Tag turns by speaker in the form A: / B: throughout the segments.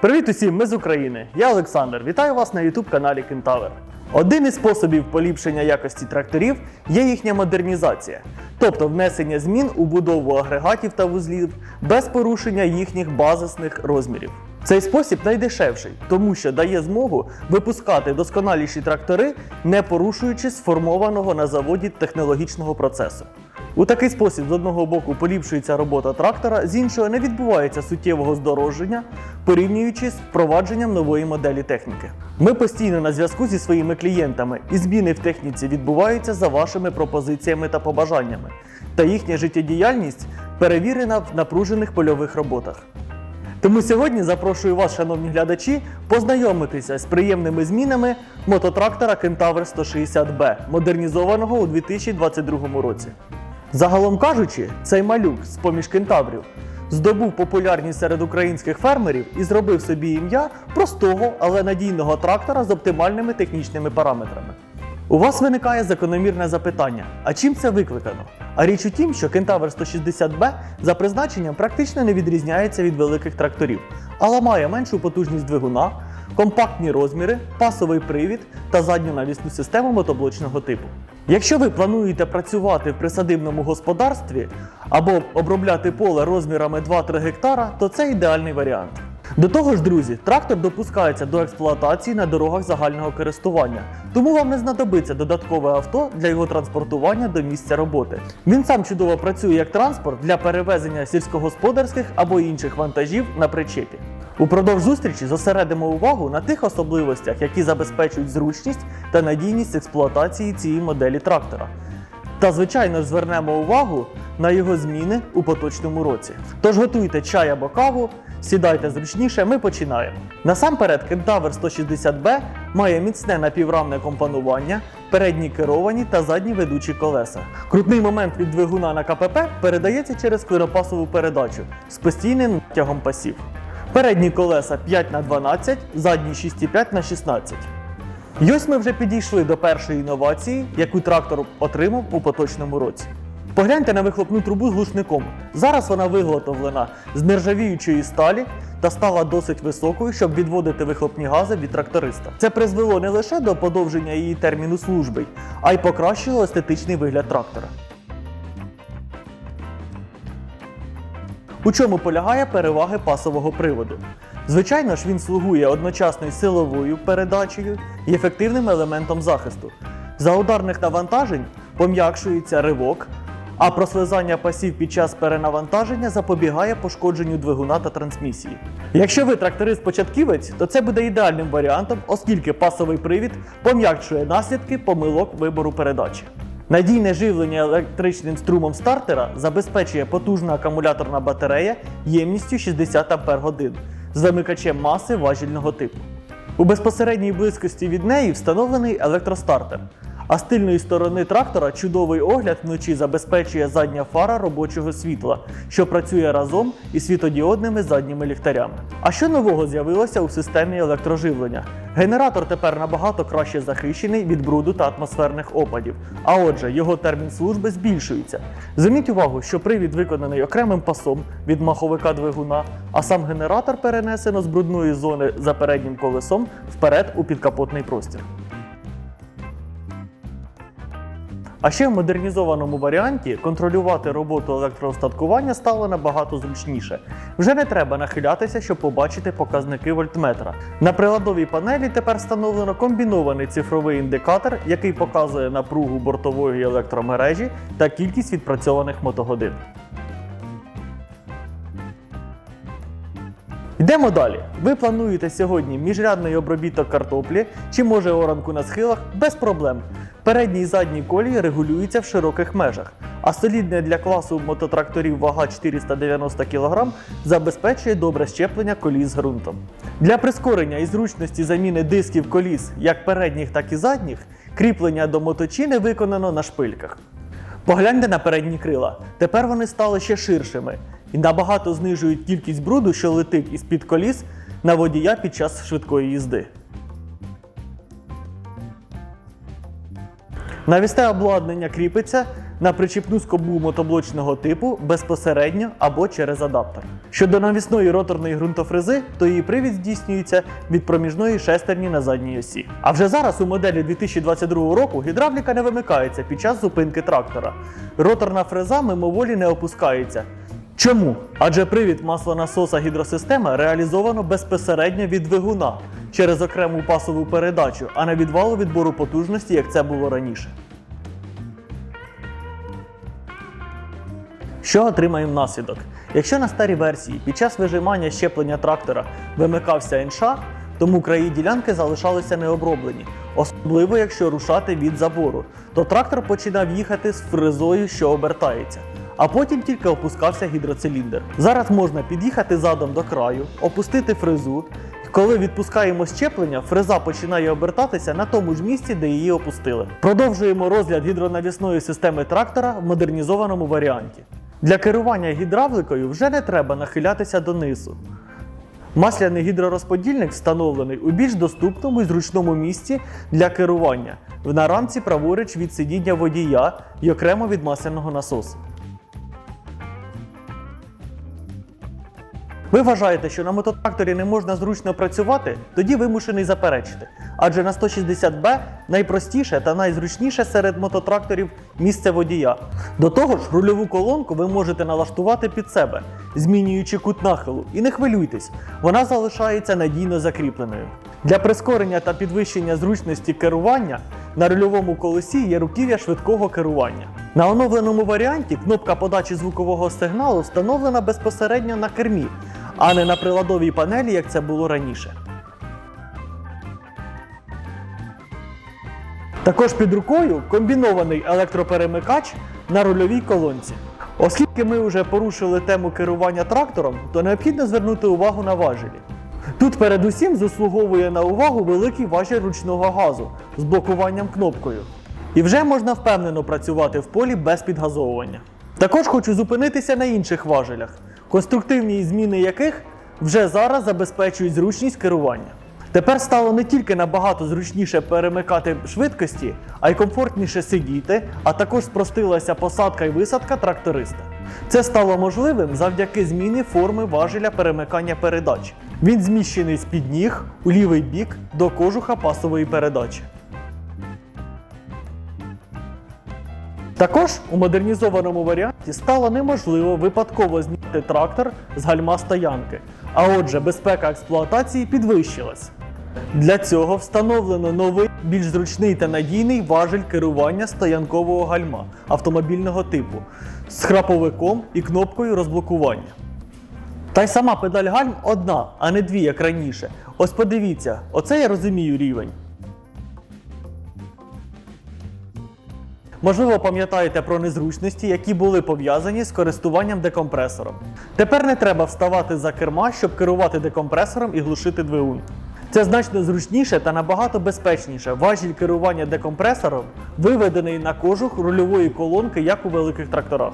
A: Привіт усім, ми з України. Я Олександр. Вітаю вас на youtube каналі Кентавер. Один із способів поліпшення якості тракторів є їхня модернізація, тобто внесення змін у будову агрегатів та вузлів без порушення їхніх базисних розмірів. Цей спосіб найдешевший, тому що дає змогу випускати досконаліші трактори, не порушуючи сформованого на заводі технологічного процесу. У такий спосіб з одного боку поліпшується робота трактора, з іншого не відбувається суттєвого здорожчання, порівнюючи з впровадженням нової моделі техніки. Ми постійно на зв'язку зі своїми клієнтами, і зміни в техніці відбуваються за вашими пропозиціями та побажаннями. Та їхня життєдіяльність перевірена в напружених польових роботах. Тому сьогодні запрошую вас, шановні глядачі, познайомитися з приємними змінами мототрактора Kentaur 160B, модернізованого у 2022 році. Загалом кажучи, цей малюк з поміж кентаврів здобув популярність серед українських фермерів і зробив собі ім'я простого, але надійного трактора з оптимальними технічними параметрами. У вас виникає закономірне запитання: а чим це викликано? А річ у тім, що Кентавр 160B за призначенням практично не відрізняється від великих тракторів, але має меншу потужність двигуна, компактні розміри, пасовий привід та задню навісну систему мотоблочного типу. Якщо ви плануєте працювати в присадибному господарстві або обробляти поле розмірами 2-3 гектара, то це ідеальний варіант. До того ж, друзі, трактор допускається до експлуатації на дорогах загального користування, тому вам не знадобиться додаткове авто для його транспортування до місця роботи. Він сам чудово працює як транспорт для перевезення сільськогосподарських або інших вантажів на причепі. Упродовж зустрічі зосередимо увагу на тих особливостях, які забезпечують зручність та надійність експлуатації цієї моделі трактора. Та, звичайно ж, звернемо увагу на його зміни у поточному році. Тож готуйте чай або каву, сідайте зручніше, ми починаємо. Насамперед, Kentaur 160B має міцне напіврамне компонування, передні керовані та задні ведучі колеса. Крутний момент від двигуна на КПП передається через клиропасову передачу з постійним натягом пасів. Передні колеса 5 на 12, задні 6,5 на 16. І ось ми вже підійшли до першої інновації, яку трактор отримав у поточному році. Погляньте на вихлопну трубу з глушником. Зараз вона виготовлена з нержавіючої сталі та стала досить високою, щоб відводити вихлопні гази від тракториста. Це призвело не лише до подовження її терміну служби, а й покращило естетичний вигляд трактора. У чому полягає переваги пасового приводу? Звичайно ж, він слугує одночасно й силовою передачею і ефективним елементом захисту. За ударних навантажень пом'якшується ривок, а прослизання пасів під час перенавантаження запобігає пошкодженню двигуна та трансмісії. Якщо ви тракторист-початківець, то це буде ідеальним варіантом, оскільки пасовий привід пом'якшує наслідки помилок вибору передачі. Надійне живлення електричним струмом стартера забезпечує потужна акумуляторна батарея ємністю 60 Ах з вимикачем маси важільного типу. У безпосередній близькості від неї встановлений електростартер. А з тильної сторони трактора чудовий огляд вночі забезпечує задня фара робочого світла, що працює разом із світодіодними задніми ліхтарями. А що нового з'явилося у системі електроживлення? Генератор тепер набагато краще захищений від бруду та атмосферних опадів. А отже, його термін служби збільшується. Зверніть увагу, що привід виконаний окремим пасом від маховика двигуна, а сам генератор перенесено з брудної зони за переднім колесом вперед у підкапотний простір. А ще в модернізованому варіанті контролювати роботу електроостаткування стало набагато зручніше. Вже не треба нахилятися, щоб побачити показники вольтметра. На приладовій панелі тепер встановлено комбінований цифровий індикатор, який показує напругу бортової електромережі та кількість відпрацьованих мотогодин. Йдемо далі. Ви плануєте сьогодні міжрядний обробіток картоплі чи може оранку на схилах без проблем. Передні і задні колії регулюються в широких межах, а солідне для класу мототракторів вага 490 кг забезпечує добре щеплення коліс ґрунтом. Для прискорення і зручності заміни дисків коліс як передніх, так і задніх, кріплення до моточини виконано на шпильках. Погляньте на передні крила. Тепер вони стали ще ширшими і набагато знижують кількість бруду, що летить із-під коліс на водія під час швидкої їзди. Навісте обладнання кріпиться на причіпну скобу мотоблочного типу безпосередньо або через адаптер. Щодо навісної роторної ґрунтофрези, то її привід здійснюється від проміжної шестерні на задній осі. А вже зараз у моделі 2022 року гідравліка не вимикається під час зупинки трактора. Роторна фреза мимоволі не опускається. Чому? Адже привід маслонасоса гідросистема реалізовано безпосередньо від двигуна через окрему пасову передачу, а не від валу відбору потужності, як це було раніше. Що отримаємо внаслідок? Якщо на старій версії під час вижимання щеплення трактора вимикався НШ, тому краї ділянки залишалися необроблені, особливо якщо рушати від забору, то трактор починав їхати з фрезою, що обертається. А потім тільки опускався гідроциліндр. Зараз можна під'їхати задом до краю, опустити фрезу. Коли відпускаємо щеплення, фреза починає обертатися на тому ж місці, де її опустили. Продовжуємо розгляд гідронавісної системи трактора в модернізованому варіанті. Для керування гідравликою вже не треба нахилятися донизу. Масляний гідророзподільник встановлений у більш доступному і зручному місці для керування в нарамці праворуч від сидіння водія і окремо від масляного насосу. Ви вважаєте, що на мототракторі не можна зручно працювати? Тоді вимушений заперечити. Адже на 160Б найпростіше та найзручніше серед мототракторів місце водія. До того ж, рульову колонку ви можете налаштувати під себе, змінюючи кут нахилу. І не хвилюйтесь, вона залишається надійно закріпленою. Для прискорення та підвищення зручності керування на рульовому колесі є руків'я швидкого керування. На оновленому варіанті кнопка подачі звукового сигналу встановлена безпосередньо на кермі, а не на приладовій панелі, як це було раніше. Також під рукою комбінований електроперемикач на рульовій колонці. Оскільки ми вже порушили тему керування трактором, то необхідно звернути увагу на важелі. Тут передусім заслуговує на увагу великий важіль ручного газу з блокуванням кнопкою. І вже можна впевнено працювати в полі без підгазовування. Також хочу зупинитися на інших важелях, конструктивні зміни яких вже зараз забезпечують зручність керування. Тепер стало не тільки набагато зручніше перемикати швидкості, а й комфортніше сидіти, а також спростилася посадка і висадка тракториста. Це стало можливим завдяки зміні форми важеля перемикання передач. Він зміщений з під ніг у лівий бік до кожуха пасової передачі. Також у модернізованому варіанті стало неможливо випадково зняти трактор з гальма стоянки, а отже, безпека експлуатації підвищилась. Для цього встановлено новий, більш зручний та надійний важель керування стоянкового гальма автомобільного типу з храповиком і кнопкою розблокування. Та й сама педаль гальм одна, а не дві, як раніше. Ось подивіться, оце я розумію рівень. Можливо, пам'ятаєте про незручності, які були пов'язані з користуванням декомпресором. Тепер не треба вставати за керма, щоб керувати декомпресором і глушити двигун. Це значно зручніше та набагато безпечніше. Важіль керування декомпресором виведений на кожух рульової колонки, як у великих тракторах.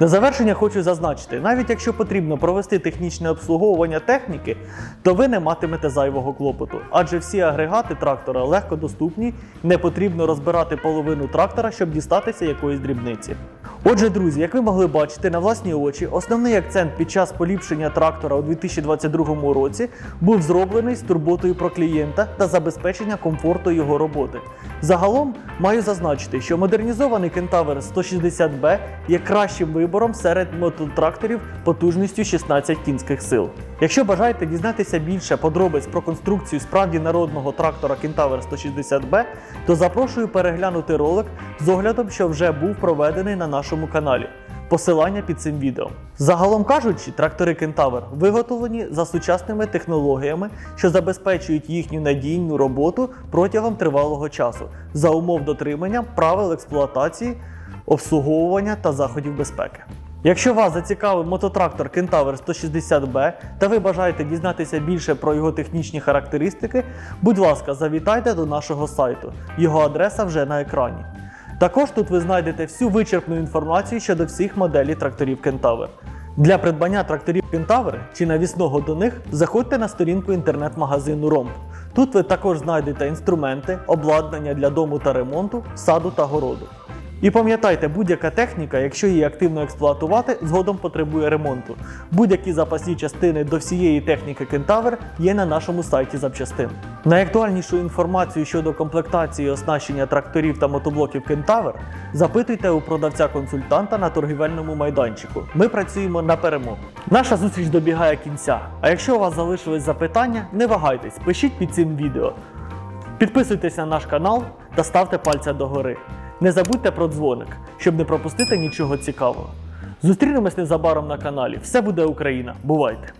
A: На завершення хочу зазначити, навіть якщо потрібно провести технічне обслуговування техніки, то ви не матимете зайвого клопоту, адже всі агрегати трактора легко доступні, не потрібно розбирати половину трактора, щоб дістатися якоїсь дрібниці. Отже, друзі, як ви могли бачити на власні очі, основний акцент під час поліпшення трактора у 2022 році був зроблений з турботою про клієнта та забезпечення комфорту його роботи. Загалом маю зазначити, що модернізований Кентавр 160B є кращим вибором серед мототракторів потужністю 16 кінських сил. Якщо бажаєте дізнатися більше подробиць про конструкцію справді народного трактора Кентавр 160B, то запрошую переглянути ролик з оглядом, що вже був проведений на нашому каналі. Посилання під цим відео. Загалом кажучи, трактори Кентавр виготовлені за сучасними технологіями, що забезпечують їхню надійну роботу протягом тривалого часу за умов дотримання правил експлуатації, обслуговування та заходів безпеки. Якщо вас зацікавив мототрактор Кентавр 160B та ви бажаєте дізнатися більше про його технічні характеристики, будь ласка, завітайте до нашого сайту. Його адреса вже на екрані. Також тут ви знайдете всю вичерпну інформацію щодо всіх моделей тракторів Кентавр. Для придбання тракторів Кентавр чи навісного до них заходьте на сторінку інтернет-магазину Ромб. Тут ви також знайдете інструменти, обладнання для дому та ремонту, саду та городу. І пам'ятайте, будь-яка техніка, якщо її активно експлуатувати, згодом потребує ремонту. Будь-які запасні частини до всієї техніки Кентавр є на нашому сайті запчастин. Найактуальнішу інформацію щодо комплектації оснащення тракторів та мотоблоків Кентавр запитуйте у продавця-консультанта на торгівельному майданчику. Ми працюємо на перемогу. Наша зустріч добігає кінця. А якщо у вас залишились запитання, не вагайтесь, пишіть під цим відео. Підписуйтесь на наш канал та ставте пальця догори. Не забудьте про дзвоник, щоб не пропустити нічого цікавого. Зустрінемось незабаром на каналі. Все буде Україна. Бувайте!